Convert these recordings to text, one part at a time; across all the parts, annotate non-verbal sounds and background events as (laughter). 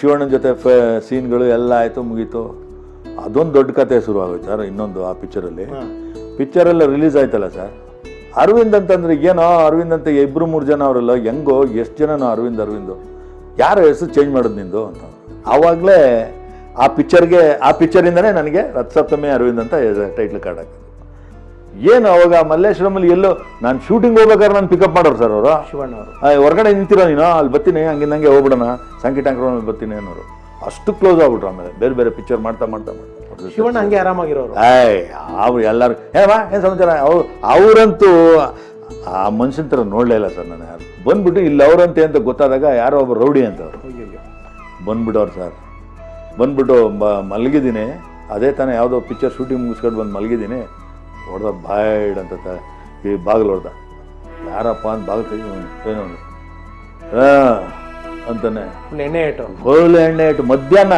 ಶಿವಣ್ಣನ ಜೊತೆ ಫ ಸೀನ್ಗಳು ಎಲ್ಲ ಆಯಿತು ಮುಗೀತು. ಅದೊಂದು ದೊಡ್ಡ ಕತೆ ಶುರು ಆಗೋಯ್ತು ಸರ್ ಇನ್ನೊಂದು ಆ ಪಿಕ್ಚರಲ್ಲಿ ಪಿಕ್ಚರೆಲ್ಲ ರಿಲೀಸ್ ಆಯ್ತಲ್ಲ ಸರ್. ಅರವಿಂದ್ ಅಂತಂದ್ರೆ ಏನೋ ಅರವಿಂದ್ ಅಂತ ಇಬ್ಬರು ಮೂರು ಜನ ಅವರಲ್ಲ ಹೆಂಗೋ ಎಷ್ಟು ಜನನೋ ಅರವಿಂದ್ ಅರವಿಂದ್. ಯಾರ ಹೆಸರು ಚೇಂಜ್ ಮಾಡೋದು ನಿಂದು ಅಂತ. ಆವಾಗಲೇ ಆ ಪಿಕ್ಚರ್ಗೆ ಆ ಪಿಕ್ಚರಿಂದನೇ ನನಗೆ ರಥಸಪ್ತಮಿ ಅರವಿಂದ್ ಅಂತ ಟೈಟ್ಲ್ ಕಾರ್ಡ್ ಹಾಕಿದ್ರು. ಏನು ಅವಾಗ ಮಲ್ಲೇಶ್ವರಮಲ್ಲಿ ಎಲ್ಲೋ ನಾನು ಶೂಟಿಂಗ್ ಹೋಗ್ಬೇಕಾದ್ರೆ ನಾನು ಪಿಕಪ್ ಮಾಡೋರು ಸರ್ ಅವರು. ಶಿವಣ್ಣ ಅವರು ಹೊರಗಡೆ ನಿಂತಿರೋ ನೀನು? ಅಲ್ಲಿ ಬರ್ತೀನಿ ಹಂಗಿಂದಂಗೆ ಹೋಗ್ಬಿಡೋಣ. ಸಂಕಿ ಟ್ಯಾಂಕ್ರಲ್ಲಿ ಬರ್ತೀನಿ ಅನ್ನೋರು. ಅಷ್ಟು ಕ್ಲೋಸ್ ಆಗ್ಬಿಟ್ರು ಆಮೇಲೆ. ಬೇರೆ ಬೇರೆ ಪಿಕ್ಚರ್ ಮಾಡ್ತಾ ಮಾಡ್ತಾ ಮಾಡ್ತಾ. ಶಿವಣ್ಣ ಹಂಗೆ ಆರಾಮಾಗಿರೋರು. ಏಯ್ ಅವ್ರು ಎಲ್ಲರೂ ಏ ಏನು ಸಮಾಚಾರ? ಅವ್ರು ಅವರಂತೂ ಆ ಮನುಷ್ಯನ ಥರ ನೋಡಲೇ ಇಲ್ಲ ಸರ್ ನಾನು ಯಾರು. ಬಂದ್ಬಿಟ್ಟು ಇಲ್ಲಿ ಅವರಂತೆ ಅಂತ ಗೊತ್ತಾದಾಗ ಯಾರೋ ಒಬ್ಬ ರೌಡಿ ಅಂತ ಅವರು. ಬಂದ್ಬಿಟ್ಟವ್ರು ಸರ್ ಬಂದ್ಬಿಟ್ಟು ಮಲಗಿದ್ದೀನಿ. ಅದೇ ತಾನೇ ಯಾವುದೋ ಪಿಕ್ಚರ್ ಶೂಟಿಂಗ್ ಮುಗಿಸ್ಕೊಂಡು ಬಂದು ಮಲಗಿದ್ದೀನಿ. ಹೊಡೆದ ಬಾಯ್ಡ್ ಅಂತ ತ- ಈ ಬಾಗಿಲು ಹೊಡೆದ. ಯಾರಪ್ಪ ಅಂತ ಬಾಗಿಲು ತೆಗಿ ಏನೋ ಹಾಂ ಅಂತಾನೆ. ಎಣ್ಣೆ ಇಟ್ಟು ಗೋಲ್ ಎಣ್ಣೆ ಇಟ್ಟು ಮಧ್ಯಾಹ್ನ.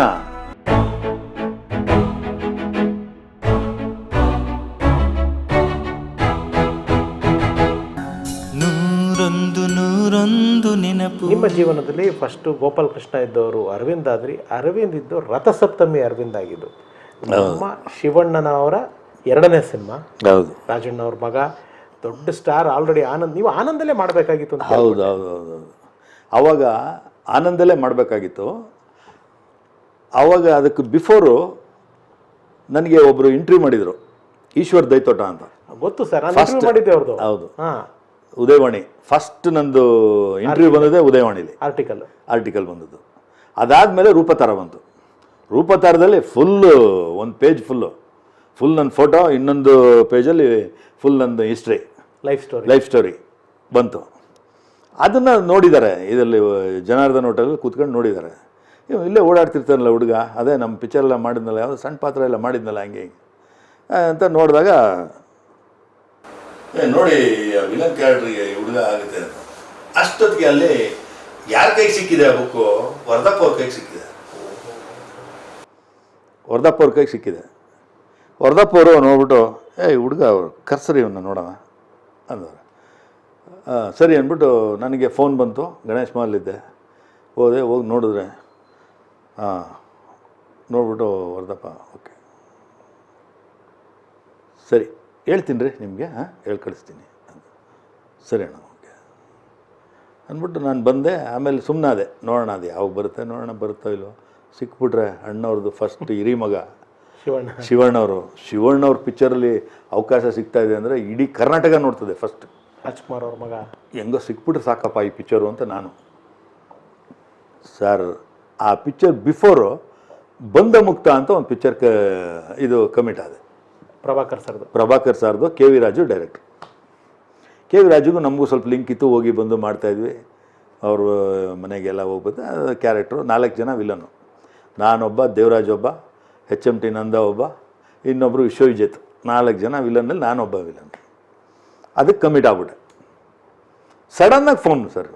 ನೂರೊಂದು ನೂರೊಂದು ನೆನಪು. ನಿಮ್ಮ ಜೀವನದಲ್ಲಿ ಫಸ್ಟ್ ಗೋಪಾಲ್ ಕೃಷ್ಣ ಇದ್ದವರು ಅರವಿಂದ್ ಆದ್ರಿ. ಅರವಿಂದ್ ಇದ್ದು ರಥಸಪ್ತಮಿ ಅರವಿಂದ್ ಆಗಿದ್ದು. ನಮ್ಮ ಶಿವಣ್ಣನವರ ಎರಡನೇ ಸಿನಿಮಾ. ಹೌದು. ರಾಜಣ್ಣ ಅವ್ರ ಮಗ. ದೊಡ್ಡ ಸ್ಟಾರ್ ಆಲ್ರೆಡಿ ಆನಂದ್ ನೀವು ಆನಂದಲ್ಲೇ ಮಾಡಬೇಕಾಗಿತ್ತು ಅಂತ ಹೌದು ಹೌದು ಹೌದು ಹೌದು. ಅವಾಗ ಆನಂದಲ್ಲೇ ಮಾಡಬೇಕಾಗಿತ್ತು. ಆವಾಗ ಅದಕ್ಕೆ ಬಿಫೋರು ನನಗೆ ಒಬ್ಬರು ಇಂಟ್ರ್ಯೂ ಮಾಡಿದರು. ಈಶ್ವರ್ ದೈತೋಟ ಅಂತ. ಗೊತ್ತು ಸರ್ ಫಸ್ಟ್ ಮಾಡಿದ್ದೆ ಅವ್ರದ್ದು ಹೌದು. ಹಾಂ. ಉದಯವಾಣಿ. ಫಸ್ಟ್ ನಂದು ಇಂಟರ್ವ್ಯೂ ಬಂದದ್ದೇ ಉದಯವಾಣಿಲಿ. ಆರ್ಟಿಕಲ್ ಆರ್ಟಿಕಲ್ ಬಂದದ್ದು. ಅದಾದಮೇಲೆ ರೂಪತಾರ ಬಂತು. ರೂಪತಾರದಲ್ಲಿ ಫುಲ್ಲು ಒಂದು ಪೇಜ್ ಫುಲ್ಲು ಫುಲ್ ನನ್ನ ಫೋಟೋ ಇನ್ನೊಂದು ಪೇಜಲ್ಲಿ ಫುಲ್ ನಂದು history life story life story ಬಂತು. ಅದನ್ನು ನೋಡಿದ್ದಾರೆ ಇದರಲ್ಲಿ ಜನಾರ್ದನ್ ಹೋಟೆಲಲ್ಲಿ ಕೂತ್ಕೊಂಡು ನೋಡಿದ್ದಾರೆ ಇವ್ ಇಲ್ಲೇ ಓಡಾಡ್ತಿರ್ತಾನಲ್ಲ ಹುಡುಗ ಅದೇ ನಮ್ಮ ಪಿಕ್ಚರ್ ಎಲ್ಲ ಮಾಡಿದ್ನಲ್ಲ ಯಾವುದೋ ಸಣ್ಣ ಪಾತ್ರ ಎಲ್ಲ ಮಾಡಿದ್ನಲ್ಲ ಹಂಗೆ ಹಿಂಗೆ. ಅಂತ ನೋಡಿದಾಗ ನೋಡಿ ವಿಲನ್ ಕ್ಯಾರೆಕ್ಟ್ರಿಗೆ ಹುಡುಗ ಆಗುತ್ತೆ ಅಂತ. ಅಷ್ಟೊತ್ತಿಗೆ ಅಲ್ಲಿ ಯಾರ ಕೈಗೆ ಸಿಕ್ಕಿದೆ ಆ ಬುಕ್ಕು ವರ್ಧಪ್ಪ ಅವ್ರ ಕೈಗೆ ಸಿಕ್ಕಿದೆ. ವರ್ಧಪ್ಪ ಅವ್ರ ಕೈಗೆ ಸಿಕ್ಕಿದೆ. ವರ್ಧಪ್ಪ ಅವರು ನೋಡ್ಬಿಟ್ಟು ಏ ಹುಡುಗ ಅವರು ಕರ್ಸರಿ ಇವನ್ನ ನೋಡೋಣ ಅಂದವ್ರು. ಆ, ಸರಿ ಅಂದ್ಬಿಟ್ಟು ನನಗೆ ಫೋನ್ ಬಂತು. ಗಣೇಶ್ ಮಾಲಿದ್ದೆ ಹೋದೆ ಹೋಗಿ ನೋಡಿದ್ರೆ ಹಾಂ ನೋಡ್ಬಿಟ್ಟು ವರ್ಧಪ್ಪ ಓಕೆ. ಸರಿ ಹೇಳ್ತೀನಿ ರೀ ನಿಮಗೆ ಹಾಂ ಹೇಳಿ ಕಳಿಸ್ತೀನಿ. ಸರಿ ಅಣ್ಣ ಓಕೆ. ಅಂದ್ಬಿಟ್ಟು ನಾನು ಬಂದೆ. ಆಮೇಲೆ ಸುಮ್ಮನಾದೆ ನೋಡೋಣ ಅದು ಯಾವಾಗ ಬರುತ್ತೆ ನೋಡೋಣ ಬರುತ್ತೋ ಇಲ್ಲೋ ಸಿಕ್ಬಿಟ್ರೆ ಅಣ್ಣವ್ರದ್ದು ಫಸ್ಟ್ ಹಿರಿ ಮಗ ಶಿವಣ್ಣ. ಶಿವಣ್ಣವರು. ಶಿವಣ್ಣವ್ರ ಪಿಕ್ಚರಲ್ಲಿ ಅವಕಾಶ ಸಿಗ್ತಾ ಇದೆ ಅಂದರೆ ಇಡೀ ಕರ್ನಾಟಕ ನೋಡ್ತದೆ ಫಸ್ಟ್ ರಾಜ್ಕುಮಾರ್ ಅವ್ರ ಮಗ. ಹೆಂಗೋ ಸಿಕ್ಬಿಟ್ರೆ ಸಾಕಪ್ಪ ಈ ಪಿಕ್ಚರು ಅಂತ ನಾನು. ಸರ್ ಆ ಪಿಕ್ಚರ್ ಬಿಫೋರು ಬಂದ ಮುಕ್ತ ಅಂತ ಒಂದು ಪಿಕ್ಚರ್ ಕ ಇದು ಕಮಿಟ್ ಆದ. ಪ್ರಭಾಕರ್ ಸರ್ದು. Prabhakar ಸಾರ್ದು K V Raju director K V ರಾಜುಗೂ ನಮಗೂ ಸ್ವಲ್ಪ ಲಿಂಕ್ ಇತ್ತು ಹೋಗಿ ಬಂದು ಮಾಡ್ತಾಯಿದ್ವಿ ಅವ್ರ ಮನೆಗೆಲ್ಲ ಹೋಗ್ಬೋದು ಕ್ಯಾರೆಕ್ಟ್ರು ನಾಲ್ಕು ಜನ ವಿಲನು ನಾನೊಬ್ಬ ದೇವರಾಜ್ ಒಬ್ಬ ಎಚ್ ಎಂ ಟಿ ನಂದ ಒಬ್ಬ ಇನ್ನೊಬ್ಬರು ವಿಶ್ವವಿಜೇತ್. ನಾಲ್ಕು ಜನ ವಿಲನ್ನಲ್ಲಿ ನಾನೊಬ್ಬ ವಿಲನ್. ಅದಕ್ಕೆ ಕಮಿಟ್ ಆಗ್ಬಿಟ್ಟೆ. ಸಡನ್ನಾಗಿ ಫೋನ್ ಸರ್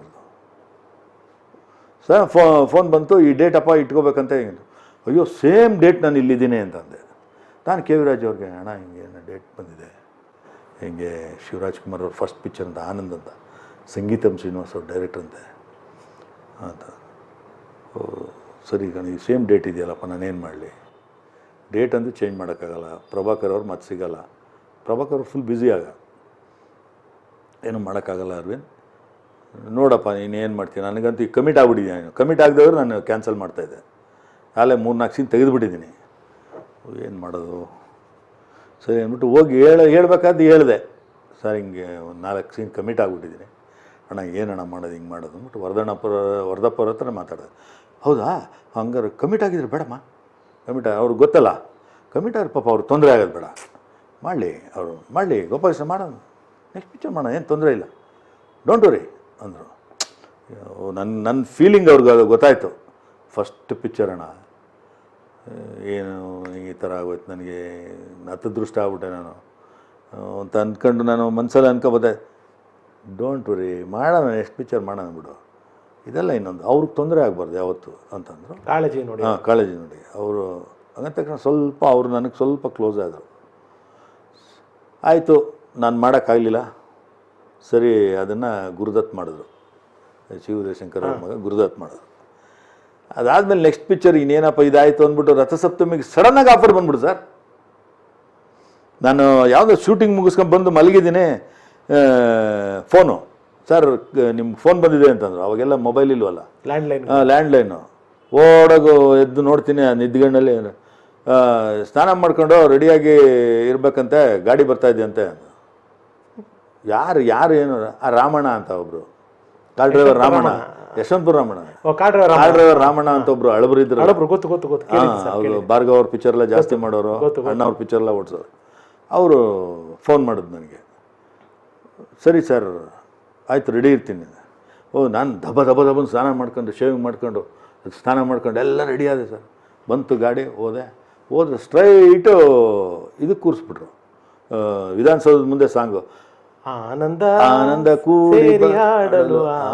ಸರ್ ಫೋ ಫೋನ್ ಬಂತು, ಈ ಡೇಟ್ ಅಪ್ಪ ಇಟ್ಕೋಬೇಕಂತ ಹೇಗಿದ್ರು ಅಯ್ಯೋ ಸೇಮ್ ಡೇಟ್ ನಾನು ಇಲ್ಲಿದ್ದೀನಿ ಅಂತಂದೆ ನಾನು ಕೆ ವಿ ರಾಜ್ ಅವ್ರಿಗೆ, ಅಣ್ಣ, ಹಿಂಗೆ ಡೇಟ್ ಬಂದಿದೆ. ಹಿಂಗೆ ಶಿವರಾಜ್ ಕುಮಾರ್ ಅವ್ರ ಫಸ್ಟ್ ಪಿಕ್ಚರ್ ಅಂತ, ಆನಂದ್ ಅಂತ. ಸಂಗೀತಂ ಶ್ರೀನಿವಾಸ್ ಅವ್ರ ಡೈರೆಕ್ಟರ್ ಅಂತೆ. ಅಂತ. ಸರಿ ಕಣ ಈ ಸೇಮ್ ಡೇಟ್ ಇದೆಯಲ್ಲಪ್ಪ, ನಾನೇನು ಮಾಡಲಿ? ಡೇಟ್ ಅಂತೂ ಚೇಂಜ್ ಮಾಡೋಕ್ಕಾಗಲ್ಲ. ಪ್ರಭಾಕರ್ ಅವ್ರು ಮತ್ತೆ ಸಿಗಲ್ಲ. ಪ್ರಭಾಕರ್ ಫುಲ್ ಬ್ಯುಸಿ ಆಗ. ಏನೂ ಮಾಡೋಕ್ಕಾಗಲ್ಲ ಅರವಿಂದ್. ನೋಡಪ್ಪ, ನೀನು ಏನು ಮಾಡ್ತೀನಿ ನನಗಂತೂ ಈಗ ಕಮಿಟ್ ಆಗ್ಬಿಟ್ಟಿದ್ದೀನಿ ಕಮಿಟ್ ಆಗದವ್ರು ನಾನು ಕ್ಯಾನ್ಸಲ್ ಮಾಡ್ತಾಯಿದ್ದೆ ಆಲೇ ಮೂರು ನಾಲ್ಕು ಸೀನ್ ತೆಗೆದುಬಿಟ್ಟಿದ್ದೀನಿ. ಏನು ಮಾಡೋದು? ಸರಿ ಅಂದ್ಬಿಟ್ಟು ಹೋಗಿ ಹೇಳ ಹೇಳ್ಬೇಕಾದ್ದು ಹೇಳಿದೆ. ಸರ್, ಹಿಂಗೆ ಒಂದು ನಾಲ್ಕು ಸೀನ್ ಕಮಿಟ್ ಆಗಿಬಿಟ್ಟಿದ್ದೀನಿ. ಅಣ್ಣ ಏನಣ್ಣ ಮಾಡೋದು? ಹಿಂಗೆ ಮಾಡೋದು ಅಂದ್ಬಿಟ್ಟು ವರದಣ್ಣಪ್ಪರ ವರದಪ್ಪರ ಹತ್ರ ಮಾತಾಡಿದೆ. ಹೌದಾ? ಹಂಗಾರೆ ಕಮಿಟ್ ಆಗಿದ್ರೆ ಬೇಡಮ್ಮ. ಕಮಿಟ್ ಅವ್ರಿಗೆ ಗೊತ್ತಲ್ಲ. ಕಮಿಟಾರ್ ಪಾಪ ಅವ್ರಿಗೆ ತೊಂದರೆ ಆಗೋದು ಬೇಡ. ಮಾಡಲಿ ಅವರು, ಮಾಡಲಿ, ಗೋಪಾಲಕೃಷ್ಣ ಮಾಡೋಣ. ನೆಕ್ಸ್ಟ್ ಪಿಕ್ಚರ್ ಮಾಡೋಣ, ಏನು ತೊಂದರೆ ಇಲ್ಲ. ಡೋಂಟ್ ವರಿ ಅಂದರು. ನನ್ನ ನನ್ನ ಫೀಲಿಂಗ್ ಅವ್ರಿಗೆ ಅದು ಗೊತ್ತಾಯಿತು. ಫಸ್ಟ್ ಪಿಕ್ಚರ್ ಅಣ್ಣ. ಏನು ಈ ಥರ ಆಗೋಯ್ತು ನನಗೆ ಹತದೃಷ್ಟ ಆಗ್ಬಿಟ್ಟೆ ನಾನು. ಅಂತ ಅಂದ್ಕೊಂಡು ನಾನು ಮನಸ್ಸಲ್ಲಿ ಅನ್ಕೋಬೋದೆ. ಡೋಂಟ್ ವರಿ ಮಾಡೋಣ ನೆಕ್ಸ್ಟ್ ಪಿಕ್ಚರ್ ಮಾಡೋಣ ಬಿಡು. ಇದೆಲ್ಲ ಇನ್ನೊಂದು. ಅವ್ರಿಗೆ ತೊಂದರೆ ಆಗಬಾರ್ದು ಯಾವತ್ತು ಅಂತಂದರು. ಕಾಳಜಿ ನೋಡಿ. ಹಾಂ ಕಾಳಜಿ ನೋಡಿ. ಅವರು ಹಂಗಂದ ತಕ್ಷಣ ಸ್ವಲ್ಪ ಅವರು ನನಗೆ ಸ್ವಲ್ಪ ಕ್ಲೋಸ್ ಆದರು. ಆಯಿತು ನಾನು ಮಾಡೋಕ್ಕಾಗಲಿಲ್ಲ. ಸರಿ ಅದನ್ನು ಗುರುದತ್ ಮಾಡಿದ್ರು. ಶಿವರಶಂಕರ್ ಅವ್ರ ಮಗ ಗುರುದತ್ ಮಾಡಿದ್ರು. ಅದಾದಮೇಲೆ ನೆಕ್ಸ್ಟ್ ಪಿಕ್ಚರ್ ಇನ್ನೇನಪ್ಪ ಇದಾಯಿತು ಅಂದ್ಬಿಟ್ಟು ರಥಸಪ್ತಮಿಗೆ ಸಡನ್ನಾಗಿ ಆಫರ್ ಬಂದ್ಬಿಡು ಸರ್. ನಾನು ಯಾವುದೋ ಶೂಟಿಂಗ್ ಮುಗಿಸ್ಕೊಂಡು ಬಂದು ಮಲಗಿದ್ದೀನಿ ಫೋನು ಸರ್ ನಿಮ್ಗೆ ಫೋನ್ ಬಂದಿದೆ ಅಂತಂದ್ರು. ಅವಾಗೆಲ್ಲ ಮೊಬೈಲ್ ಇಲ್ವಲ್ಲ? ಲ್ಯಾಂಡ್ಲೈನ್ ಲ್ಯಾಂಡ್ಲೈನು ಓಡೋಗು ಎದ್ದು ನೋಡ್ತೀನಿ ಆ ನಿದ್ಗಣ್ಣಲ್ಲಿ ಸ್ನಾನ ಮಾಡ್ಕೊಂಡು ರೆಡಿಯಾಗಿ ಇರ್ಬೇಕಂತೆ ಗಾಡಿ ಬರ್ತಾ ಇದೆಯಂತೆ ಯಾರು ಯಾರು ಏನು ಆ ರಾಮಣ್ಣ ಅಂತ ಒಬ್ರು. Car driver Ramanna. Yeshwanthpur Ramanna. Car driver Ramanna. ಅಂತ ಒಬ್ರು ಅಳಬ್ರು ಇದ್ರು. ಗೊತ್ತು ಗೊತ್ತು ಗೊತ್ತು. ಹಾ, ಅವರು ಭಾರ್ಗವ್ ಅವ್ರ ಪಿಕ್ಚರ್ ಎಲ್ಲ ಜಾಸ್ತಿ ಮಾಡೋರು ಅಣ್ಣ ಅವ್ರ ಪಿಕ್ಚರ್ ಎಲ್ಲ ಓಡಿಸೋರು. ಅವರು ಫೋನ್ ಮಾಡಿದ್ ನನಗೆ. ಸರಿ ಸರ್ ಆಯ್ತು ರೆಡಿ ಇರ್ತೀನಿ. ಓ ನಾನು ದಬ ದಬ ದಬನ್ ಸ್ನಾನ ಮಾಡ್ಕೊಂಡು ಶೇವಿಂಗ್ ಮಾಡ್ಕೊಂಡು ಸ್ನಾನ ಮಾಡ್ಕೊಂಡು ಎಲ್ಲ ರೆಡಿ ಆದೆ ಸರ್. ಬಂತು ಗಾಡಿ ಹೋದೆ. ಹೋದ್ರೆ ಸ್ಟ್ರೈಟು ಇದಕ್ಕೆ ಕೂರಿಸ್ಬಿಟ್ರು. ವಿಧಾನಸೌಧದ ಮುಂದೆ ಸಾಂಗು. ಆನಂದ ಆನಂದ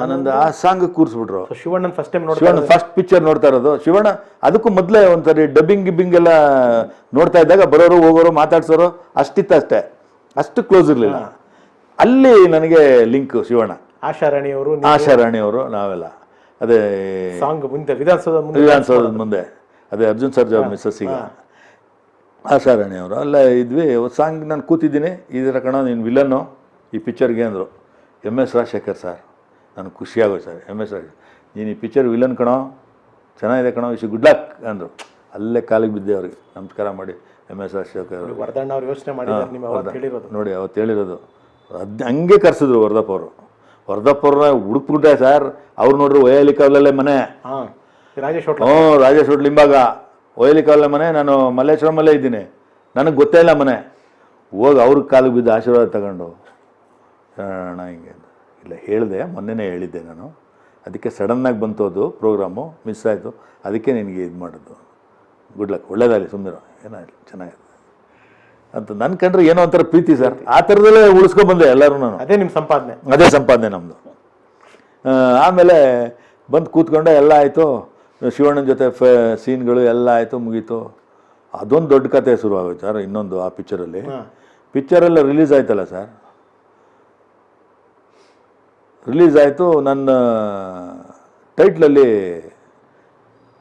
ಆನಂದ. ಆ song ಕೂರಿಸ್ಬಿಟ್ರು. Shivanna first time Shivanna first picture ನೋಡ್ತಾ ಇರೋದು. ಶಿವಣ್ಣ ಅದಕ್ಕೂ ಮೊದಲೇ ಒಂದ್ಸರಿ ಡಬ್ಬಿಂಗ್ ಗಿಬ್ಬಿಂಗ್ ಎಲ್ಲ ನೋಡ್ತಾ ಇದ್ದಾಗ ಬರೋರು ಹೋಗೋರು ಮಾತಾಡ್ಸೋರು ಅಷ್ಟಿತ್ತು ಅಷ್ಟೇ ಅಷ್ಟು ಕ್ಲೋಸ್ ಇರಲಿಲ್ಲ ಅಲ್ಲಿ ನನಗೆ ಲಿಂಕ್ ಶಿವಣ್ಣ. ಆಶಾರಾಣಿಯವರು ಆಶಾರಾಣಿಯವರು ನಾವೆಲ್ಲ. ಅದೇ ಸಾಂಗ್ ಮುಂದೆ ವಿಧಾನಸೌಧ ಮುಂದೆ ವಿಧಾನಸೌಧದ ಮುಂದೆ. ಅದೇ ಅರ್ಜುನ್ ಸರ್ಜಾ ಮಿಸ್ಸಸ್ಸಿಗೆ ಆಶಾ ರಾಣಿ ಅವರು ಅಲ್ಲ ಇದ್ವಿ ಸಾಂಗ್ ನಾನು ಕೂತಿದ್ದೀನಿ. ಇದರ ಕಣ ನೀನು ವಿಲನ್ನು ಈ ಪಿಕ್ಚರ್ಗೆ ಅಂದರು. M S Rajashekhar sir. ನನಗೆ ಖುಷಿಯಾಗೋ ಸರ್. ಎಂ ಎಸ್ ರಾಜ ನೀನು ಈ ಪಿಕ್ಚರ್ ವಿಲನ್ ಕಣೋ. ಚೆನ್ನಾಗಿದೆ ಕಣೋ ಇಶು ಗುಡ್ ಲಕ್ ಅಂದರು. ಅಲ್ಲೇ ಕಾಲಿಗೆ ಬಿದ್ದೆ ಅವ್ರಿಗೆ. ನಮಸ್ಕಾರ ಮಾಡಿ ಎಂ ಎಸ್ ರಾಜಶೇಖರ್ ಅವರು ವರದಣ್ಣ ಅವ್ರು ಯೋಚನೆ ಮಾಡಿ ನಿಮ್ಮ ಅವತ್ತು ಹೇಳಿರೋದು. ನೋಡಿ ಅವತ್ತು ಹೇಳಿರೋದು. ಅದ್ ಹಂಗೆ ಕರ್ಸಿದ್ರು ವರದಪ್ಪ ಅವರು ವರದಪ್ಪ ಅವ್ರನ್ನ ಹುಡುಕ್ಬಿಟ್ಟೆ ಸರ್ ಅವ್ರು ನೋಡ್ರಿ ವಯಲಿ ಕಾವಲಲ್ಲೇ ಮನೆ. ಹ್ಞೂ ರಾಜೇಶ್ ಹೋಟ್ಲ. ಹ್ಞೂ ರಾಜೇಶ್ ಹೋಟ್ಲ್ ಹಿಂಭಾಗ. ಒಯ್ಯಲಿ ಕಾವಲ ಮನೆ ನಾನು ಮಲ್ಲೇಶ್ವರಮಲ್ಲೇ ಇದ್ದೀನಿ. ನನಗೆ ಗೊತ್ತೇ ಇಲ್ಲ ಮನೆ. ಹೋಗಿ ಅವ್ರ ಕಾಲಿಗೆ ಬಿದ್ದು ಆಶೀರ್ವಾದ ತಗೊಂಡು. ಅಣ್ಣ ಹಿಂಗೆ ಇಲ್ಲ ಹೇಳಿದೆ ಮೊನ್ನೆನೇ ಹೇಳಿದ್ದೆ ನಾನು. ಅದಕ್ಕೆ ಸಡನ್ನಾಗಿ ಬಂತು ಅದು ಪ್ರೋಗ್ರಾಮು ಮಿಸ್ ಆಯಿತು. ಅದಕ್ಕೆ ನಿನಗೆ ಇದು ಮಾಡೋದು ಗುಡ್ ಲಕ್ ಒಳ್ಳೇದಾಗಲಿ ಸುಮ್ಮನೆ ಏನಾಗಲಿ ಚೆನ್ನಾಗಿದೆ ಅಂತ ನನ್ ಕಂಡ್ರೆ ಏನೋ ಒಂಥರ ಪ್ರೀತಿ ಸರ್. ಆ ಥರದಲ್ಲೇ ಉಳಿಸ್ಕೊಂಡ್ಬಂದೆ ಎಲ್ಲರೂ ನಾನು. ಅದೇ ನಿಮ್ಮ ಸಂಪಾದನೆ. ಅದೇ ಸಂಪಾದನೆ ನಮ್ಮದು ಆಮೇಲೆ ಬಂದು ಕೂತ್ಕೊಂಡೆ ಎಲ್ಲ ಆಯಿತು. ಶಿವಣ್ಣನ ಜೊತೆ ಫ ಸೀನ್ಗಳು ಎಲ್ಲ ಆಯಿತು ಮುಗೀತು. ಅದೊಂದು ದೊಡ್ಡ ಕತೆ ಶುರು ಆಗೋಯ್ತು ಸರ್ ಇನ್ನೊಂದು ಆ ಪಿಕ್ಚರಲ್ಲಿ. ಪಿಕ್ಚರೆಲ್ಲ ರಿಲೀಸ್ ಆಯ್ತಲ್ಲ ಸರ್. ರಿಲೀಸ್ ಆಯಿತು ನನ್ನ ಟೈಟ್ಲಲ್ಲಿ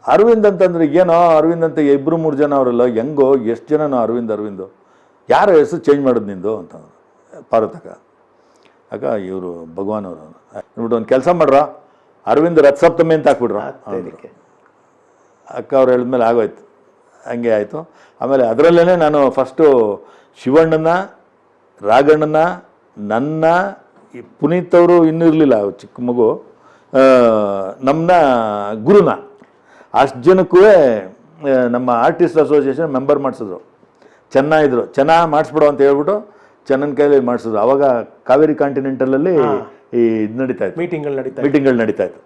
ಅರವಿಂದ್ ಅಂತಂದ್ರೆ ಏನೋ ಅರವಿಂದ್ ಅಂತ ಇಬ್ಬರು ಮೂರು ಜನ ಅವರಲ್ಲ ಹೆಂಗೋ ಎಷ್ಟು ಜನನೋ ಅರವಿಂದ್ ಅರವಿಂದು. ಯಾರ ಹೆಸರು ಚೇಂಜ್ ಮಾಡೋದು ನಿಂದು ಅಂತ ಪಾರ್ವತಕ್ಕ. ಅಕ್ಕ ಇವರು ಭಗವಾನ್ ಅವರು. ನೋಡ್ಬಿಟ್ಟು ಒಂದು ಕೆಲಸ ಮಾಡ್ರ. ಅರವಿಂದ್ ರಥಸಪ್ತಮಿ ಅಂತ ಹಾಕ್ಬಿಡ್ರ ಅದಕ್ಕೆ ಅಕ್ಕ ಅವ್ರು ಹೇಳಿದ್ಮೇಲೆ ಆಗೋಯ್ತು. ಹಂಗೆ ಆಯಿತು. ಆಮೇಲೆ ಅದರಲ್ಲೇ ನಾನು ಫಸ್ಟು ಶಿವಣ್ಣನ ರಾಘಣ್ಣನ ನನ್ನ ಪುನೀತ್ ಅವರು ಇನ್ನೂ ಇರಲಿಲ್ಲ ಚಿಕ್ಕ ಮಗು. ನಮ್ಮನ್ನ ಗುರುನ. ಅಷ್ಟು ಜನಕ್ಕೂ ನಮ್ಮ ಆರ್ಟಿಸ್ಟ್ ಅಸೋಸಿಯೇಷನ್ ಮೆಂಬರ್ ಮಾಡಿಸಿದ್ರು. ಚೆನ್ನಾಗಿದ್ರು. ಚೆನ್ನಾಗಿ ಮಾಡಿಸ್ಬಿಡು ಅಂತ ಹೇಳ್ಬಿಟ್ಟು ಚೆನ್ನನ ಕೈಲಿ ಮಾಡಿಸಿದ್ರು. ಅವಾಗ ಕಾವೇರಿ ಕಾಂಟಿನೆಂಟಲಲ್ಲಿ ಈ ಇದು ನಡೀತಾ ಇತ್ತು. ಮೀಟಿಂಗ್ಗಳು ನಡೀತಾ ಮೀಟಿಂಗ್ಗಳು ನಡೀತಾ ಇತ್ತು.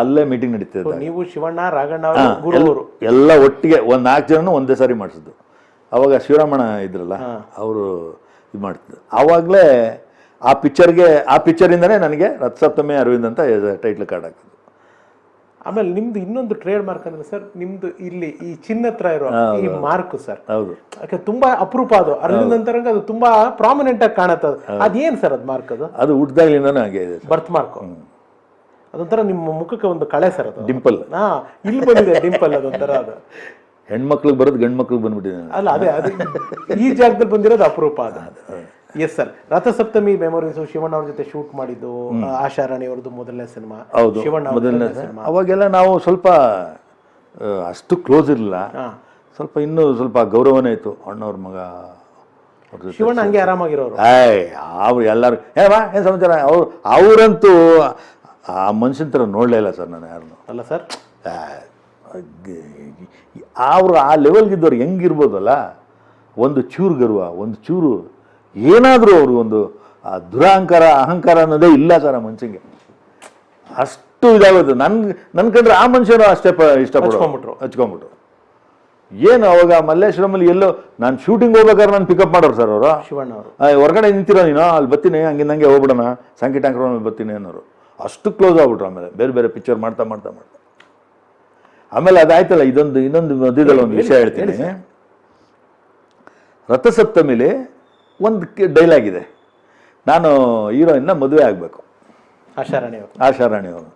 ಅಲ್ಲೇ ಮೀಟಿಂಗ್ ನಡೀತಾ ಇತ್ತು ನೀವು ಶಿವಣ್ಣ ರಾಘಣ್ಣ ಎಲ್ಲ ಒಟ್ಟಿಗೆ ಒಂದು ನಾಲ್ಕು ಜನನು ಒಂದೇ ಸಾರಿ ಮಾಡಿಸಿದ್ದು. ಅವಾಗ ಶಿವರಾಮಣ್ಣ ಇದ್ರಲ್ಲ ಅವರು ಇದು ಮಾಡ್ತಿದ್ರು. ಆವಾಗಲೇ ಆ ಪಿಕ್ಚರ್ಗೆ ಆ ಪಿಕ್ಚರಿಂದನೇ ನನಗೆ ರಥಸಪ್ತಮಿ ಅರವಿಂದ್ ಅಂತ ಟೈಟ್ಲ್ ಕಾರ್ಡ್ ಹಾಕಿದ್ರು. ಆಮೇಲೆ ನಿಮ್ದು ಇನ್ನೊಂದು ಟ್ರೇಡ್ ಮಾರ್ಕ್ ಅಂದ್ರೆ ಸರ್ ನಿಮ್ದು ಇಲ್ಲಿ ಈ ಚಿನ್ನ ಹತ್ರ ಇರೋ ಈ ಮಾರ್ಕ್ ಸರ್ ಹೌದು. ಯಾಕೆ ತುಂಬಾ ಅಪರೂಪ ಅದು. ಅರವಿಂದ್ ಅಂತರಂಗ ಅದು ತುಂಬಾ ಪ್ರಾಮಿನೆಂಟ್ ಆಗಿ ಕಾಣತ್ತದ. ಅದೇನ್ ಸರ್ ಅದು ಮಾರ್ಕ್ ಅದು? ಅದು ಹುಟ್ಟಿದಾಗ್ಲಿಂದನೂ ಹಾಗೆ ಇದೆ ಬರ್ತ್ ಮಾರ್ಕ್ ಅದೊಂಥರ ನಿಮ್ಮ ಮುಖಕ್ಕೆ ಒಂದು ಕಳೆ ಸರ್ ಅದು. ಡಿಂಪಲ್. ಹಾ ಇಲ್ಲಿ ಬಂದಿದೆ ಡಿಂಪಲ್ ಅದೊಂಥರ ಅದು. ಹೆಣ್ಮಕ್ಳಿಗೆ ಬರೋದು ಗಂಡ್ ಮಕ್ಳಿಗೆ ಬಂದ್ಬಿಟ್ಟಿದೆ ಅಲ್ಲ ಅದೇ ಅದೇ. ಈ ಜಾಗದಲ್ಲಿ ಬಂದಿರೋದು ಅಪರೂಪ ಅದು. Yes sir Rathasapthami memories Shivanna ಅವ್ರ ಜೊತೆ ಶೂಟ್ ಮಾಡಿದ್ದು ಆಶಾ ರಾಣಿ ಅವ್ರದ್ದು ಮೊದಲನೇ ಸಿನಿಮಾ ಹೌದು ಶಿವಣ್ಣ ಅವ್ರ ಮೊದಲನೇ ಸಿನಿಮಾ ಅವಾಗೆಲ್ಲ ನಾವು ಸ್ವಲ್ಪ ಆ, ಅಷ್ಟು ಕ್ಲೋಸ್ ಇರಲಿಲ್ಲ. ಸ್ವಲ್ಪ ಇನ್ನೂ ಸ್ವಲ್ಪ ಗೌರವನೇ ಇತ್ತು. ಅಣ್ಣವ್ರ ಮಗ ಅವ್ರ ಜೊತೆ ಶಿವಣ್ಣ ಹಂಗೆ ಆರಾಮಾಗಿರೋರು. ಏಯ್ ಅವ್ರು ಎಲ್ಲರೂ ಏ ಬಾ ಏನು ಸಮಾಚಾರ? ಅವ್ರು ಅವರಂತೂ ಆ ಮನುಷ್ಯನ ಥರ ನೋಡಲೇ ಇಲ್ಲ ಸರ್ ನಾನು ಯಾರನ್ನು ಅಲ್ಲ ಸರ್? ಅವರು ಆ ಲೆವೆಲ್ಗಿದ್ದವ್ರು ಹೆಂಗಿರ್ಬೋದಲ್ಲ? ಒಂದು ಚೂರು ಗರ್ವ ಒಂದು ಚೂರು ಏನಾದರೂ ಅವರು ಒಂದು ಆ ದುರಹಂಕಾರ ಅಹಂಕಾರ ಅನ್ನೋದೇ ಇಲ್ಲ ಸರ್ ಆ ಮನುಷ್ಯಂಗೆ. ಅಷ್ಟು ಇದಾಗೋದು. ನನ್ಗೆ ನನ್ನ ಕಂಡ್ರೆ ಆ ಮನುಷ್ಯರು ಅಷ್ಟೇ ಪ ಹಚ್ಕೊಂಡ್ಬಿಟ್ರು. ಏನು ಅವಾಗ ಮಲ್ಲೇಶ್ವರಮಲ್ಲಿ ಎಲ್ಲೋ ನಾನು ಶೂಟಿಂಗ್ ಹೋಗ್ಬೇಕಾದ್ರೆ ನಾನು ಪಿಕಪ್ ಮಾಡೋರು ಸರ್ ಅವರು. ಶಿವಣ್ಣ ಅವರು. ಹೊರಗಡೆ ನಿಂತಿರೋ ನೀನು ಅಲ್ಲಿ ಬರ್ತೀನಿ ಹಂಗಿಂದಂಗೆ ಹೋಗ್ಬಿಡೋಣ ಸಂಕಿ ಟ್ಯಾಂಕರ್ ಮೇಲೆ ಬರ್ತೀನಿ ಅನ್ನೋರು. ಅಷ್ಟು ಕ್ಲೋಸ್ ಆಗ್ಬಿಟ್ರು ಆಮೇಲೆ. ಬೇರೆ ಬೇರೆ ಪಿಕ್ಚರ್ ಮಾಡ್ತಾ ಮಾಡ್ತಾ ಮಾಡ್ತಾ. ಆಮೇಲೆ ಅದಾಯ್ತಲ್ಲ ಇದೊಂದು ಇನ್ನೊಂದು ಮಧ್ಯದಲ್ಲಿ ಒಂದು ವಿಷಯ ಹೇಳ್ತೀನಿ. ರಥಸಪ್ತಮಿಲಿ ಒಂದು ಡೈಲಾಗ್ ಇದೆ ನಾನು ಹೀರೋಯಿನ್ನ ಮದುವೆ ಆಗಬೇಕು. ಆಶಾರಾಣಿ ಅವರು ಆಶಾರಾಣಿ ಅವರು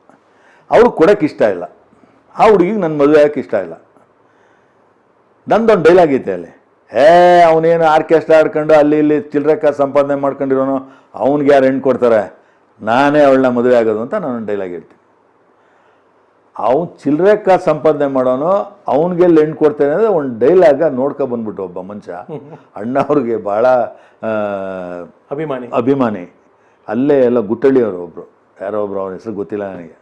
ಅವ್ರು ಕೊಡೋಕ್ಕೆ ಇಷ್ಟ ಇಲ್ಲ. ಆ ಹುಡುಗಿಗೆ ನನ್ನ ಮದುವೆ ಆಗಕ್ಕೆ ಇಷ್ಟ ಇಲ್ಲ. ನಂದೊಂದು ಡೈಲಾಗ್ ಐತೆ ಅಲ್ಲಿ. ಏ ಅವನೇನು ಆರ್ಕೆಸ್ಟ್ರಾ ಆಡ್ಕೊಂಡು ಅಲ್ಲಿ ಇಲ್ಲಿ ಚಿಲ್ರಕ್ಕ ಸಂಪಾದನೆ ಮಾಡ್ಕೊಂಡಿರೋನು ಅವ್ನಿಗೆ ಯಾರು ಹೆಣ್ಣು ಕೊಡ್ತಾರೆ? ನಾನೇ ಅವಳನ್ನ ಮದುವೆ ಆಗೋದು ಅಂತ ನಾನು ಡೈಲಾಗ್ ಹೇಳ್ತೀನಿ. ಅವ್ನು ಚಿಲ್ಲರೆ ಕಾಸು ಸಂಪಾದನೆ ಮಾಡೋನು ಅವನಿಗೆ ಲೆಂಡ್ ಕೊಡ್ತೇನೆ ಅಂದರೆ ಒಂದು ಡೈಲಾಗ ನೋಡ್ಕೊ ಬಂದ್ಬಿಟ್ಟು ಒಬ್ಬ ಮನುಷ್ಯ. ಅಣ್ಣ ಅವ್ರಿಗೆ ಭಾಳ ಅಭಿಮಾನಿ. ಅಭಿಮಾನಿ. ಅಲ್ಲೇ ಎಲ್ಲ ಗುಟ್ಟಳ್ಳಿಯವರು ಒಬ್ಬರು ಯಾರೋ ಒಬ್ರು ಅವ್ರ ಹೆಸರು ಗೊತ್ತಿಲ್ಲ ನನಗೆ.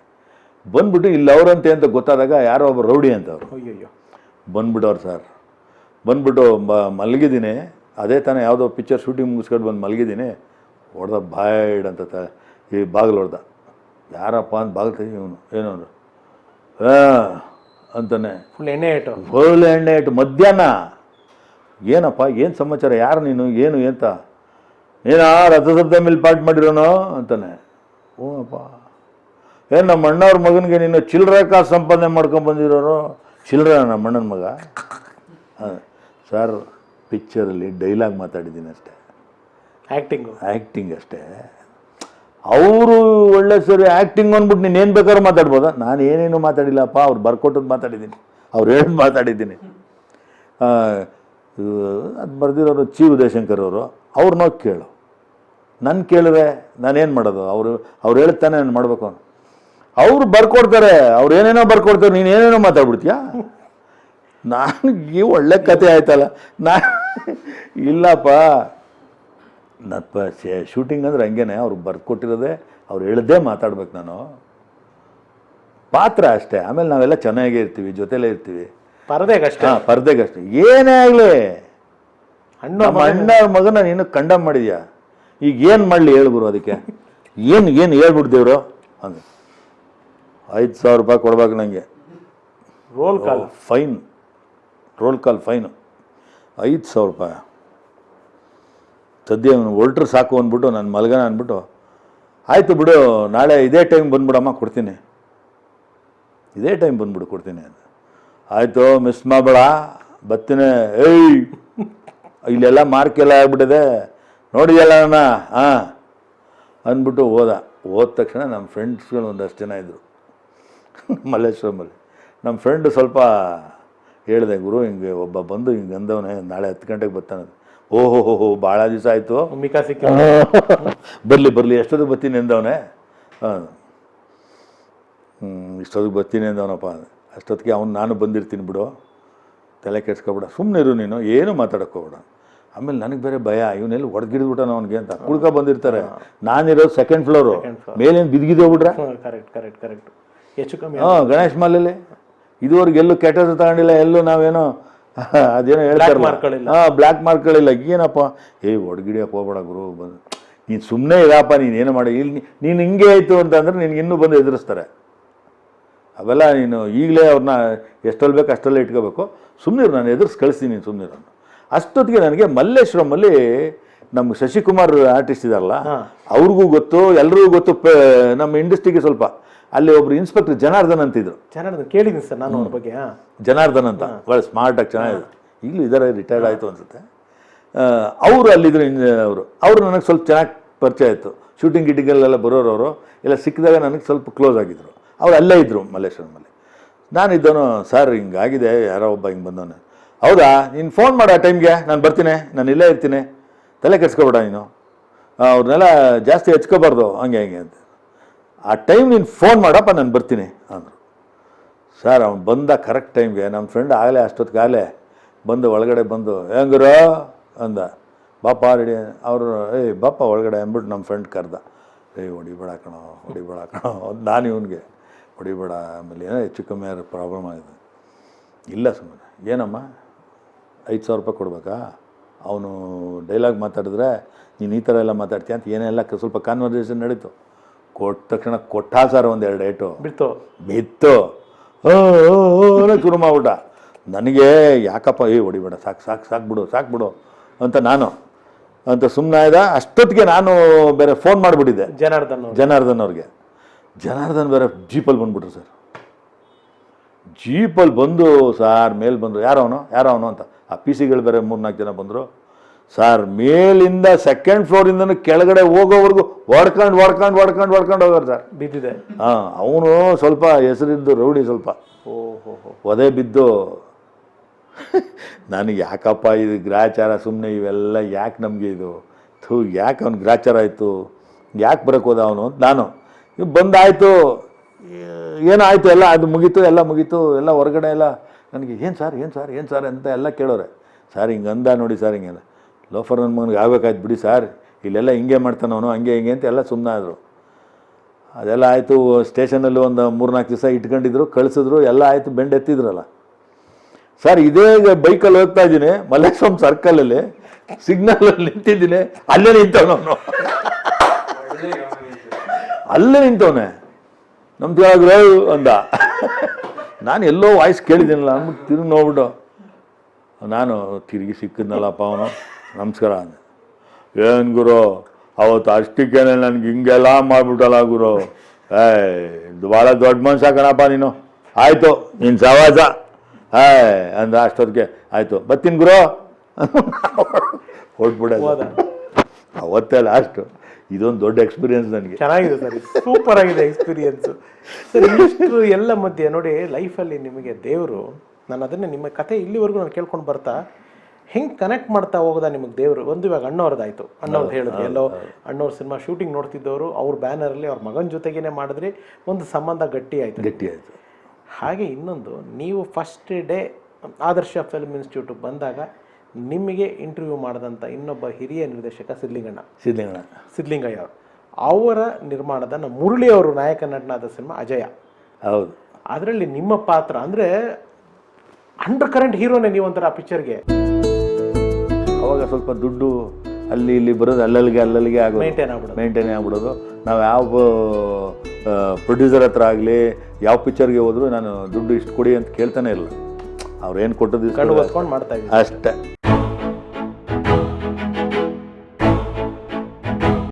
ಬಂದ್ಬಿಟ್ಟು ಇಲ್ಲಿ ಅವರಂತೆ ಅಂತ ಗೊತ್ತಾದಾಗ ಯಾರೋ ಒಬ್ಬ ರೌಡಿ ಅಂತ ಅವರು ಅಯ್ಯಯ್ಯೋ. ಬಂದ್ಬಿಟ್ಟವ್ರು ಸರ್. ಬಂದ್ಬಿಟ್ಟು ಮಲಗಿದ್ದೀನಿ. ಅದೇ ತಾನೇ ಯಾವುದೋ ಪಿಕ್ಚರ್ ಶೂಟಿಂಗ್ ಮುಗಿಸ್ಕೊಂಡು ಬಂದು ಮಲಗಿದ್ದೀನಿ. ಹೊಡೆದ ಬಾಯ್ಡ್ ಅಂತ ತ ಈ ಬಾಗಿಲು ಹೊಡೆದ. ಯಾರಪ್ಪ ಅಂತ ಬಾಗಿಲು ಇವನು ಏನೋ ಅಂತಾನೆ. ಫುಲ್ ಎಣ್ಣೆ ಇಟ್ಟು ಫುಲ್ ಎಣ್ಣೆ ಇಟ್ಟು ಮಧ್ಯಾಹ್ನ. ಏನಪ್ಪ ಏನು ಸಮಾಚಾರ? ಯಾರು ನೀನು? ಏನು ಎಂತ? ನೀನು ರಥಸಪ್ತ ಮೇಲೆ ಪಾಠ ಮಾಡಿರೋನು? ಅಂತಾನೆ. ಓ ಅಪ್ಪ ಏನು ನಮ್ಮ ಅಣ್ಣವ್ರ ಮಗನಿಗೆ ನೀನು ಚಿಲ್ಲರೆ ಕಾಸು ಸಂಪಾದನೆ ಮಾಡ್ಕೊಂಡು ಬಂದಿರೋರು ಚಿಲ್ಲರೆ ನಮ್ಮ ಅಣ್ಣನ ಮಗ? ಹಾಂ ಸರ್ ಪಿಕ್ಚರಲ್ಲಿ ಡೈಲಾಗ್ ಮಾತಾಡಿದ್ದೀನಿ ಅಷ್ಟೇ. ಆ್ಯಕ್ಟಿಂಗ್ ಆ್ಯಕ್ಟಿಂಗ್ ಅಷ್ಟೇ. ಅವರು ಒಳ್ಳೆ ಸರಿ ಆ್ಯಕ್ಟಿಂಗ್ ಅಂದ್ಬಿಟ್ಟು ನೀನು ಏನು ಬೇಕಾದ್ರೂ ಮಾತಾಡ್ಬೋದಾ? ನಾನು ಏನೇನು ಮಾತಾಡಿಲ್ಲಪ್ಪ, ಅವ್ರು ಬರ್ಕೊಟ್ಟದ್ದು ಮಾತಾಡಿದ್ದೀನಿ. ಅವ್ರು ಹೇಳೋದು ಮಾತಾಡಿದ್ದೀನಿ. ಅದು ಬರೆದಿರೋರು ಚಿ ಉದಯಶಂಕರ್ ಅವರು. ಅವ್ರನ್ನೋ ಕೇಳು. ನನ್ನ ಕೇಳಿದ್ರೆ ನಾನೇನು ಮಾಡೋದು? ಅವರು, ಅವ್ರು ಹೇಳ್ತಾನೆ ನಾನು ಮಾಡಬೇಕು ಅವ್ರು ಬರ್ಕೊಡ್ತಾರೆ. ಅವ್ರು ಏನೇನೋ ಬರ್ಕೊಡ್ತಾರೆ. ನೀನು ಏನೇನೋ ಮಾತಾಡ್ಬಿಡ್ತೀಯಾ? ನಾನು ಈ ಒಳ್ಳೆ ಕತೆ ಆಯ್ತಲ್ಲ. ನಾ ಇಲ್ಲಪ್ಪ. ನಪ್ಪ ಶೂಟಿಂಗ್ ಅಂದ್ರೆ ಹಂಗೇನೆ ಅವ್ರು ಬರ್ಕೊಟ್ಟಿರೋದೇ ಅವ್ರು ಹೇಳ್ದೇ ಮಾತಾಡ್ಬೇಕು ನಾನು. ಪಾತ್ರ ಅಷ್ಟೇ ಆಮೇಲೆ ನಾವೆಲ್ಲ ಚೆನ್ನಾಗೇ ಇರ್ತೀವಿ ಜೊತೆಲೇ ಇರ್ತೀವಿ. ಪರದೆಗಷ್ಟೇ. ಹಾಂ ಪರದೆಗಷ್ಟೇ. ಏನೇ ಆಗಲಿ. ಅಣ್ಣ ಅಣ್ಣ ಮಗನ. ನೀನು ಕಂಡಮ್ ಮಾಡಿದ್ಯಾ? ಈಗ ಏನು ಮಾಡಲಿ ಹೇಳ್ಗುರು ಅದಕ್ಕೆ. ಏನು ಏನು ಹೇಳ್ಬಿಡ್ದೇವ್ರು ಹಂಗೆ ಐದು ಸಾವಿರ ರೂಪಾಯಿ ಕೊಡ್ಬೇಕು ನನಗೆ roll call fine roll call fine ಐದು ಸಾವಿರ ರೂಪಾಯಿ. ಸದ್ಯ ಅವನು ಹೊಲ್ಟ್ರೆ ಸಾಕು ಅಂದ್ಬಿಟ್ಟು, ನಾನು ಮಲಗನ ಅಂದ್ಬಿಟ್ಟು, ಆಯಿತು ಬಿಡು, ನಾಳೆ ಇದೇ ಟೈಮ್ ಬಂದ್ಬಿಡಮ್ಮ, ಕೊಡ್ತೀನಿ. ಇದೇ ಟೈಮ್ ಬಂದ್ಬಿಡು, ಕೊಡ್ತೀನಿ ಅಂತ. ಆಯಿತು ಮಿಸ್ ಮಾಡಬೇಡ ಬರ್ತೀನಿ ಏಯ್, ಇಲ್ಲೆಲ್ಲ ಮಾರ್ಕ್ ಎಲ್ಲ ಆಗ್ಬಿಟ್ಟಿದೆ ನೋಡಿದೆಲ್ಲ ಅಣ್ಣ? ಹಾಂ. ಅಂದ್ಬಿಟ್ಟು ಹೋದ. ಹೋದ ತಕ್ಷಣ ನಮ್ಮ ಫ್ರೆಂಡ್ಸ್ಗಳು ಒಂದಷ್ಟು ಜನ ಇದ್ದರು ಮಲ್ಲೇಶ್ವರಮಲ್ಲಿ ನಮ್ಮ ಫ್ರೆಂಡ್ ಸ್ವಲ್ಪ ಹೇಳಿದೆ, ಗುರು, ಹಿಂಗೆ ಒಬ್ಬ ಬಂದು ಹಿಂಗೆ ಅಂದವನೇ, ನಾಳೆ ಹತ್ತು ಗಂಟೆಗೆ ಬರ್ತಾನೆ ಓಹೋ ಹೋ ಹೋ ಭಾಳ ದಿವಸ ಆಯಿತು. ಮಿಕಾ ಸಿಕ್ಕ (laughs) ಬರಲಿ ಬರಲಿ ಎಷ್ಟೊತ್ತಿಗೆ ಬರ್ತೀನಿ ಎಂದವನೇ ಹಾಂ. ಹ್ಞೂ ಇಷ್ಟೊತ್ತಿಗೆ ಬರ್ತೀನಿ ಎಂದವನಪ್ಪ ಅಷ್ಟೊತ್ತಿಗೆ ಅವ್ನು ನಾನು ಬಂದಿರ್ತೀನಿ ಬಿಡು. ತಲೆ ಕೆಡ್ಸ್ಕೊಬೇಡ. ಸುಮ್ಮನೆ ಇರು ನೀನು ಏನು ಮಾತಾಡೋಕ್ಕೋಗ್ಬೇಡ ಆಮೇಲೆ ನನಗೆ ಬೇರೆ ಭಯ ಇವನೆಲ್ಲಿ ಹೊಡೆದ್ಗಿಡ್ಬಿಟ್ಟಾನ ಅವನಿಗೆ ಅಂತ. ಕುಡ್ಕ ಬಂದಿರ್ತಾರೆ. ನಾನಿರೋದು ಸೆಕೆಂಡ್ ಫ್ಲೋರು ಮೇಲೇನು ಬಿಡ್ರ? ಕರೆಕ್ಟ್ ಕರೆಕ್ಟ್ ಕರೆಕ್ಟ್ ಹೆಚ್ಚು ಕಮ್ಮಿ ಹಾಂ ಗಣೇಶ್ ಮಾಲಲ್ಲಿ ಇದುವರೆಗೆ ಎಲ್ಲೂ ಕೆಟ್ಟದ್ದು ತಗೊಂಡಿಲ್ಲ ಎಲ್ಲೂ ನಾವೇನೋ (laughs) ಅದೇನೋ ಹೇಳ್ತಾರೆ ಹಾ ಬ್ಲ್ಯಾಕ್ ಮಾರ್ಕ್ಗಳಿಲ್ಲ ಏನಪ್ಪ ಏಯ್ ಒಡ್ಗಿಡಿಯಕ್ಕೆ ಹೋಗ್ಬೇಡ ಗುರು. ಬಂದು ನೀನು ಸುಮ್ಮನೆ ಇರಪ್ಪ ನೀನು ಏನು ಮಾಡಿ? ಇಲ್ಲಿ ನೀನು ಹಿಂಗೆ ಆಯಿತು ಅಂತಂದ್ರೆ ನಿನ್ಗೆ ಇನ್ನೂ ಬಂದು ಎದುರಿಸ್ತಾರೆ. ಅವೆಲ್ಲ ನೀನು ಈಗಲೇ ಅವ್ರನ್ನ ಎಷ್ಟಲ್ಲಿ ಬೇಕು ಅಷ್ಟಲ್ಲೇ ಇಟ್ಕೋಬೇಕು. ಸುಮ್ಮನೆ ನಾನು ಎದುರಿಸಿ ಕಳಿಸ್ತೀನಿ ಸುಮ್ಮನೆ ಅಷ್ಟೊತ್ತಿಗೆ ನನಗೆ ಮಲ್ಲೇಶ್ವರಮಲ್ಲಿ ನಮ್ಮ ಶಶಿಕುಮಾರ್ ಆರ್ಟಿಸ್ಟ್ ಇದಾರಲ್ಲ ಅವ್ರಿಗೂ ಗೊತ್ತು ಎಲ್ರಿಗೂ ಗೊತ್ತು ನಮ್ಮ ಇಂಡಸ್ಟ್ರಿಗೆ ಸ್ವಲ್ಪ. ಅಲ್ಲಿ ಒಬ್ರು ಇನ್ಸ್ಪೆಕ್ಟರ್ ಜನಾರ್ದನ್ ಅಂತಿದ್ರು. ಚೆನ್ನಾಗಿ ಕೇಳಿದ್ದೀನಿ ಸರ್ ನಾನು ಅವ್ರ ಬಗ್ಗೆ ಹಾ. ಜನಾರ್ದನ್ ಅಂತ. ಒಳ್ಳೆ ಸ್ಮಾರ್ಟಾಗಿ ಚೆನ್ನಾಗಿದೆ. ಈಗಲೂ ಇದರ ರಿಟೈರ್ಡ್ ಆಯಿತು ಅನ್ಸುತ್ತೆ. ಅವರು ಅಲ್ಲಿದ್ರು ಅವರು. ಅವರು ನನಗೆ ಸ್ವಲ್ಪ ಚೆನ್ನಾಗಿ ಪರಿಚಯ ಆಯಿತು ಶೂಟಿಂಗ್ ಗಿಟಿಂಗಲ್ಲೆಲ್ಲ ಬರೋರು ಅವರು ಎಲ್ಲ ಸಿಕ್ಕಿದಾಗ ನನಗೆ ಸ್ವಲ್ಪ ಕ್ಲೋಸ್ ಆಗಿದ್ರು. ಅವ್ರು ಅಲ್ಲೇ ಇದ್ದರು ಮಲ್ಲೇಶ್ವರಮಲ್ಲಿ ನಾನಿದ್ದವನು ಸರ್ ಹಿಂಗಾಗಿದೆ ಯಾರೋ ಒಬ್ಬ ಹಿಂಗೆ ಬಂದವನು. ಹೌದಾ? ನೀನು ಫೋನ್ ಮಾಡೋ ಆ ಟೈಮ್ಗೆ ನಾನು ಬರ್ತೀನಿ. ನಾನು ಇಲ್ಲೇ ಇರ್ತೀನಿ. ತಲೆ ಕೆಡ್ಸ್ಕೊಬೇಡ ನೀನು. ಅವ್ರನ್ನೆಲ್ಲ ಜಾಸ್ತಿ ಹೆಚ್ಕೋಬಾರ್ದು ಹಂಗೆ ಹಂಗೆ ಅಂತ. ಆ ಟೈಮ್ ನೀನು ಫೋನ್ ಮಾಡಪ್ಪ, ನಾನು ಬರ್ತೀನಿ ಅಂದರು. ಸರ್ ಅವ್ನು ಬಂದ ಕರೆಕ್ಟ್ ಟೈಮ್ಗೆ ನಮ್ಮ ಫ್ರೆಂಡ್ ಆಗಲೇ ಅಷ್ಟೊತ್ತಿಗಾಗಲೇ ಬಂದು ಒಳಗಡೆ ಬಂದು ಹೆಂಗರು ಅಂದ. ಬಾಪ ರೆಡಿ ಅವರು ಏಯ್ ಬಾಪ ಒಳಗಡೆ ಅಂದ್ಬಿಟ್ಟು ನಮ್ಮ ಫ್ರೆಂಡ್ ಕರೆದ. ಏಯ್ ಹೊಡಿಬೇಡ ಕಣೋ ನಾನು ಇವನಿಗೆ, ಹೊಡಿಬೇಡ, ಆಮೇಲೆ ಏನೋ ಹೆಚ್ಚು ಕಮ್ಮಿ ಯಾರು ಪ್ರಾಬ್ಲಮ್ ಆಗಿದೆ. ಇಲ್ಲ ಸುಮ್ಮನೆ ಏನಮ್ಮ? ಐದು ಸಾವಿರ ರೂಪಾಯಿ ಕೊಡ್ಬೇಕಾ? ಅವನು ಡೈಲಾಗ್ ಮಾತಾಡಿದ್ರೆ, ನೀನು ಈ ಥರ ಎಲ್ಲ ಮಾತಾಡ್ತೀಯ? ಅಂತ ಏನೆಲ್ಲ ಕ- ಸ್ವಲ್ಪ ಕಾನ್ವರ್ಸೇಷನ್ ನಡೀತು. ಕೊಟ್ಟ ತಕ್ಷಣ ಕೊಟ್ಟ ಸರ್ ಒಂದು ಎರಡು ಏಟು ಬಿತ್ತು. ಬಿತ್ತು. ಶುರು ಮಾಡ್ಬಿಟ್ಟ. ನನಗೆ ಯಾಕಪ್ಪ ಏ ಹೊಡಿಬೇಡ ಸಾಕು ಸಾಕು ಸಾಕು ಬಿಡು ಸಾಕು ಬಿಡು ಅಂತ ನಾನು ಅಂತ ಸುಮ್ಮನೆ ಆಯ್ದ. ಅಷ್ಟೊತ್ತಿಗೆ ನಾನು ಬೇರೆ ಫೋನ್ ಮಾಡಿಬಿಟ್ಟಿದ್ದೆ. ಜನಾರ್ದನ್ ಜನಾರ್ದನ್ ಅವ್ರಿಗೆ. ಜನಾರ್ದನ್ ಬೇರೆ ಜೀಪಲ್ಲಿ ಬಂದ್ಬಿಟ್ರು ಸರ್. ಜೀಪಲ್ಲಿ ಬಂದು ಸಾರ್ ಮೇಲೆ ಬಂದರು. ಯಾರವನು? ಯಾರವನು ಅಂತ. ಆ ಪಿ ಸಿಗಳು ಬೇರೆ ಮೂರ್ನಾಲ್ಕು ಜನ ಬಂದರು. ಸಾರ್ ಮೇಲಿಂದ ಸೆಕೆಂಡ್ ಫ್ಲೋರಿಂದನೂ ಕೆಳಗಡೆ ಹೋಗೋವರೆಗೂ ಹೊಡ್ಕೊಂಡು ಹೊಡ್ಕೊಂಡು ಹೊಡ್ಕೊಂಡು ಹೊಡ್ಕೊಂಡು ಹೋಗೋರು ಸರ್. ಬಿದ್ದಿದೆ. ಹಾಂ ಅವನು ಸ್ವಲ್ಪ ಹೆಸರಿದ್ದು ರೌಡಿ ಸ್ವಲ್ಪ. ಓಹೋ ಒದೆ ಬಿದ್ದು. ನನಗೆ ಯಾಕಪ್ಪ ಇದು ಗ್ರಾಚಾರ ಸುಮ್ಮನೆ ಇವೆಲ್ಲ ಯಾಕೆ ನಮಗೆ ಇದು? ಥೂ ಯಾಕೆ ಅವ್ನು ಗ್ರಾಚಾರ ಆಯಿತು? ಯಾಕೆ ಬರೋಕ್ಕೆ ಹೋದ ಅವನು ಅಂತ ನಾನು. ಇವ್ ಬಂದಾಯಿತು. ಏನಾಯಿತು ಎಲ್ಲ ಅದು ಮುಗೀತು ಎಲ್ಲ ಮುಗೀತು ಎಲ್ಲ ಹೊರಗಡೆ ಎಲ್ಲ. ನನಗೆ ಏನು ಸರ್ ಏನು ಸರ್ ಏನು ಸರ್ ಅಂತ ಎಲ್ಲ ಕೇಳೋರೆ. ಸರ್ ಹಿಂಗೆ ಅಂದ ನೋಡಿ ಸರ್ ಹಿಂಗೆ ಲೋಫರ್ ನನ್ನ ಮಗನಿಗೆ ಆಗಬೇಕಾಯ್ತು ಬಿಡಿ ಸರ್. ಇಲ್ಲೆಲ್ಲ ಹಿಂಗೆ ಮಾಡ್ತಾನೆ ಅವನು, ಹಂಗೆ ಹಿಂಗೆ ಅಂತ ಎಲ್ಲ ಸುಮ್ಮನೆ ಆದರು ಅದೆಲ್ಲ ಆಯಿತು, ಸ್ಟೇಷನಲ್ಲಿ ಒಂದು ಮೂರ್ನಾಲ್ಕು ದಿವಸ ಇಟ್ಕೊಂಡಿದ್ರು, ಕಳಿಸಿದ್ರು, ಎಲ್ಲ ಆಯಿತು, ಬೆಂಡ್ ಎತ್ತಿದ್ರಲ್ಲ. ಸರ್, ಇದೇ ಬೈಕಲ್ಲಿ ಹೋಗ್ತಾ ಇದ್ದೀನಿ, ಮಲ್ಲೇಶ್ವರಂ ಸರ್ಕಲಲ್ಲಿ ಸಿಗ್ನಲಲ್ಲಿ ನಿಂತಿದ್ದೀನಿ, ಅಲ್ಲೇ ನಿಂತವನು ಅಲ್ಲೇ ನಿಂತವನೆ. ನಮ್ಮ ತಿಳಗ್ರ ಅಂದ. ನಾನು ಎಲ್ಲೋ ವಾಯ್ಸ್ ಕೇಳಿದ್ದೀನಲ್ಲ ಅಂದ್ಬಿಟ್ಟು ತಿರುಗಿ ನೋಡ್ಬಿಟ್ಟು. ನಾನು ತಿರುಗಿ ಸಿಕ್ಕಿದ್ನಲ್ಲಪ್ಪ ಅವನು. ನಮಸ್ಕಾರ. ಅಂದೆ ಏನು ಗುರು ಅವತ್ತು ಅಷ್ಟಕ್ಕೇನೆ ನನಗೆ ಹಿಂಗೆಲ್ಲ ಮಾಡಿಬಿಟ್ಟಲ್ಲ ಗುರು. ಏ ಇದು ಭಾಳ ದೊಡ್ಡ ಮನುಷ್ಯ ಕಣಪ್ಪ ನೀನು. ಆಯಿತು ನಿನ್ನ ಸವಾಸ ಏ ಅಂದ್ರೆ ಅಷ್ಟೊತ್ತಿಗೆ. ಆಯಿತು ಬರ್ತೀನಿ ಗುರು. ಹೊಟ್ಬಿಡ ಅವತ್ತೇ ಲಾಸ್ಟು ಇದೊಂದು ದೊಡ್ಡ ಎಕ್ಸ್ಪೀರಿಯನ್ಸ್ ನನಗೆ. ಚೆನ್ನಾಗಿದೆ ಸರ್ ಸೂಪರ್ ಆಗಿದೆ ಎಕ್ಸ್ಪೀರಿಯನ್ಸು ಸರ್ ಇಷ್ಟು ಎಲ್ಲ ಮಧ್ಯೆ ನೋಡಿ ಲೈಫಲ್ಲಿ ನಿಮಗೆ ದೇವರು ನಾನು ಅದನ್ನೇ ನಿಮ್ಮ ಕತೆ ಇಲ್ಲಿವರೆಗೂ ನಾನು ಕೇಳ್ಕೊಂಡು ಬರ್ತಾ ಹೆಂಗೆ ಕನೆಕ್ಟ್ ಮಾಡ್ತಾ ಹೋಗೋದ ನಿಮಗೆ ದೇವರು? ಒಂದು ಇವಾಗ ಅಣ್ಣವ್ರದ್ದಾಯಿತು. ಅಣ್ಣವ್ರದ್ದು ಹೇಳಿದ್ರು ಎಲ್ಲೋ ಅಣ್ಣವ್ರ ಸಿನಿಮಾ ಶೂಟಿಂಗ್ ನೋಡ್ತಿದ್ದವರು ಅವ್ರ ಬ್ಯಾನರಲ್ಲಿ ಅವ್ರ ಮಗನ ಜೊತೆಗೇನೆ ಮಾಡಿದ್ರಿ ಒಂದು ಸಂಬಂಧ ಗಟ್ಟಿ ಆಯಿತು. ಗಟ್ಟಿ ಆಯಿತು. ಹಾಗೆ ಇನ್ನೊಂದು ನೀವು first day Adarsh film institute ಬಂದಾಗ ನಿಮಗೆ ಇಂಟರ್ವ್ಯೂ ಮಾಡಿದಂಥ ಇನ್ನೊಬ್ಬ ಹಿರಿಯ ನಿರ್ದೇಶಕ ಸಿದ್ಲಿಂಗಣ್ಣ ಸಿದ್ಲಿಂಗಣ್ಣ ಸಿದ್ಲಿಂಗಯ್ಯ ಅವರು. ಅವರ ನಿರ್ಮಾಣದ ನಮ್ಮ ಮುರಳಿ ಅವರು ನಾಯಕ ನಟನಾದ ಸಿನಿಮಾ ಅಜಯ. ಹೌದು. ಅದರಲ್ಲಿ ನಿಮ್ಮ ಪಾತ್ರ ಅಂದರೆ ಅಂಡರ್ ಕರೆಂಟ್ ಹೀರೋನೇ ನೀವು ಒಂಥರ ಆ ಪಿಕ್ಚರ್ಗೆ ಅವಾಗ ಸ್ವಲ್ಪ ದುಡ್ಡು ಅಲ್ಲಿ ಇಲ್ಲಿ ಬರೋದು ಅಲ್ಲಲ್ಲಿಗೆ ಅಲ್ಲಲ್ಲಿಗೆ ಆಗೋದು. ಮೇಂಟೈನ್ ಆಗ್ಬಿಡೋದು. ಮೇಂಟೈನ್ ಆಗ್ಬಿಡೋದು. ನಾವು ಯಾವ ಪ್ರೊಡ್ಯೂಸರ್ ಹತ್ರ ಆಗಲಿ ಯಾವ ಪಿಕ್ಚರ್ಗೆ ಹೋದ್ರು ನಾನು ದುಡ್ಡು ಇಷ್ಟು ಕೊಡಿ ಅಂತ ಕೇಳ್ತಾನೆ ಇಲ್ಲ. ಅವ್ರು ಏನು ಕೊಟ್ಟದ್ದು ಮಾಡ್ತಾ ಅಷ್ಟೇ.